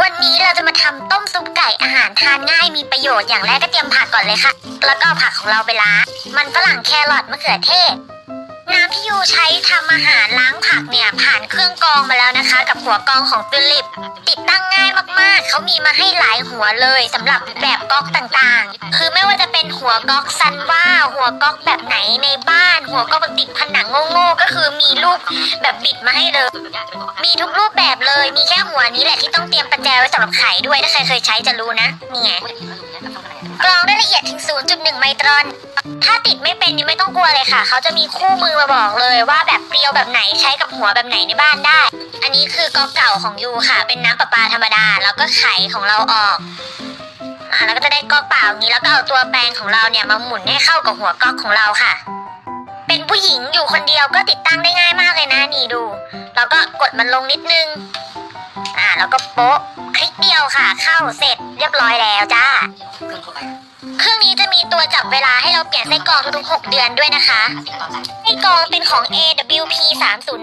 วันนี้เราจะมาทำต้มซุปไก่อาหารทานง่ายมีประโยชน์อย่างแรกก็เตรียมผักก่อนเลยค่ะ แล้วก็ผักของเราไปล้างมันฝรั่งแครอทมะเขือเทศ น้ำที่ยูใช้ทำอาหารล้างผักเนี่ยผ่านเครื่องกรองมาแล้วนะคะ กับหัวกรองของฟิลิป ติดตั้งง่ายมากๆ เขามีมาให้หลายหัวเลยสำหรับแบบก๊อกต่างๆ คือไม่ว่าจะเป็นหัวก๊อกซันว่าหัวก๊อกแบบไหนในบ้าน หัวก๊อกติดผนังโง่ๆก็คือมีรูปแบบบิดมาให้เลย มีทุกรูปแบบเลย มีแค่หัวนี้แหละที่ต้องเตรียมประแจไว้สำหรับไข่ด้วยถ้าใครเคยใช้จะรู้นะนี่ไงกรองได้ละเอียดถึง 0.1 ไมตรอน ถ้าติดไม่เป็นนี่ไม่ต้องกลัวเลยค่ะ เขาจะมีคู่มือมาบอกเลยว่าแบบเปรียวแบบไหนใช้กับหัวแบบไหนในบ้านได้ อันนี้คือก๊อกเก่าของยูค่ะ เป็นน้ำประปาธรรมดา แล้วก็ไข่ของเราออกอ่าแล้วก็จะได้ก๊อกเปล่าอย่างนี้แล้วก็เอาตัวแปรงของเราเนี่ยมาหมุนให้เข้ากับหัวก๊อกของเราค่ะ ผู้หญิงอยู่คนเดียวก็ติดตั้งได้ง่ายมากเลยนะนี่ดู แล้วก็กดมันลงนิดนึง อ่าแล้วก็โป๊ะคลิกเดียวค่ะ เข้าเสร็จเรียบร้อยแล้วจ้า เครื่องนี้จะมีตัวจับเวลาให้เราเปลี่ยนไส้กรองทุกๆ6เดือนด้วยนะคะไส้กรองเป็นของ AWP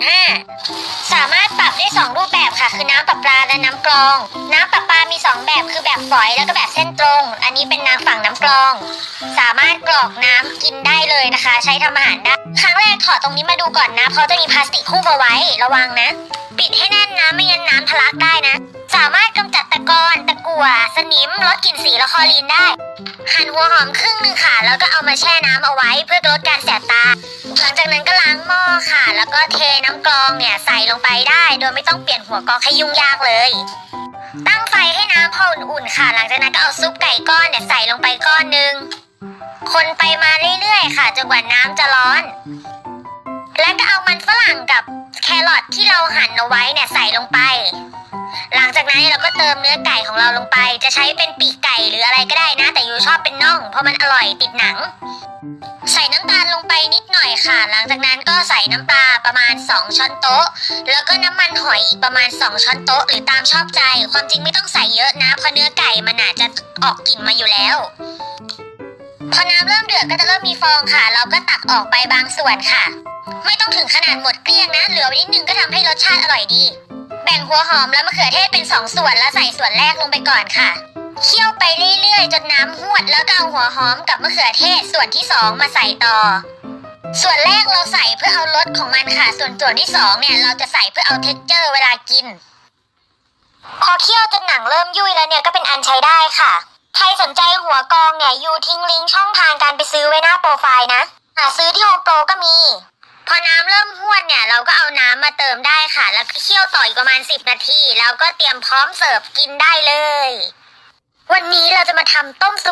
305 สามารถปรับได้ 2 รูปแบบค่ะ คือน้ำประปาและน้ำกรอง น้ำประปามี 2 แบบคือแบบฝอยแล้วก็แบบเส้นตรง อันนี้เป็นน้ำฝั่งน้ำกรอง สามารถกรอกน้ำกินได้เลยนะคะ ใช้ทำอาหารได้ แรกถอดตรงนี้มาดูก่อนนะ เพราะจะมีพลาสติกหุ้มเอาไว้ ระวังนะ ปิดให้แน่นนะ ไม่งั้นน้ำทะลักได้นะ สามารถกำจัดตะกอนตะกั่วสนิม ลดกลิ่นสีและคอรีนได้ หั่นหัวหอมครึ่งหนึ่งค่ะ แล้วก็เอามาแช่น้ำเอาไว้เพื่อลดการแสบตา หลังจากนั้นก็ล้างหม้อค่ะ แล้วก็เทน้ำกรองเนี่ยใส่ลงไปได้ โดยไม่ต้องเปลี่ยนหัวกรองให้ยุ่งยากเลย ตั้งไฟให้น้ำพออุ่นๆค่ะ หลังจากนั้นก็เอาซุปไก่ก้อนเนี่ยใส่ลงไปก้อนหนึ่ง คนไปมาเรื่อยๆ ค่ะจนกว่าน้ำจะร้อน แล้วก็เอามันฝรั่งกับแครอทที่เราหั่นเอาไว้เนี่ยใส่ลงไป หลังจากนั้นเราก็เติมเนื้อไก่ของเราลงไป จะใช้เป็นปีกไก่หรืออะไรก็ได้นะ แต่ยูชอบเป็นน่อง เพราะมันอร่อยติดหนัง ใส่น้ำตาลลงไปนิดหน่อยค่ะ หลังจากนั้นก็ใส่น้ำปลาประมาณ 2 ช้อนโต๊ะ แล้วก็น้ำมันหอยอีกประมาณ 2 ช้อนโต๊ะ หรือตามชอบใจ ความจริงไม่ต้องใส่เยอะนะ เพราะเนื้อไก่มันอาจจะออกกลิ่นมาอยู่แล้ว พอน้ำเริ่มเดือดก็จะเริ่มมีฟองค่ะ เราก็ตักออกไปบางส่วนค่ะ ไม่ต้องถึงขนาดหมดเกลี้ยงนะ เหลือไว้นิดนึงก็ทำให้รสชาติอร่อยดี แบ่งหัวหอมและมะเขือเทศเป็นสองส่วนแล้วใส่ส่วนแรกลงไปก่อนค่ะ เคี่ยวไปเรื่อยๆ จนน้ำหวดแล้วก็เอาหัวหอมกับมะเขือเทศส่วนที่สองมาใส่ต่อ ส่วนแรกเราใส่เพื่อเอารสของมันค่ะ ส่วนส่วนที่สองเนี่ยเราจะใส่เพื่อเอาเท็กเจอร์เวลากิน พอเคี่ยวจนหนังเริ่มยุ่ยแล้วเนี่ยก็เป็นอันใช้ได้ค่ะ ใครสนใจหัวกองเนี่ยยูทิ้งลิงก์ช่องทางการไปซื้อไว้หน้าโปรไฟล์นะ หาซื้อที่โฮมโปรก็มี พอน้ำเริ่มห้วนเนี่ย เราก็เอาน้ำมาเติมได้ค่ะ แล้วก็เคี่ยวต่ออีกประมาณ 10 นาที แล้วก็เตรียมพร้อมเสิร์ฟกินได้เลย วันนี้เราจะมาทำต้มซุป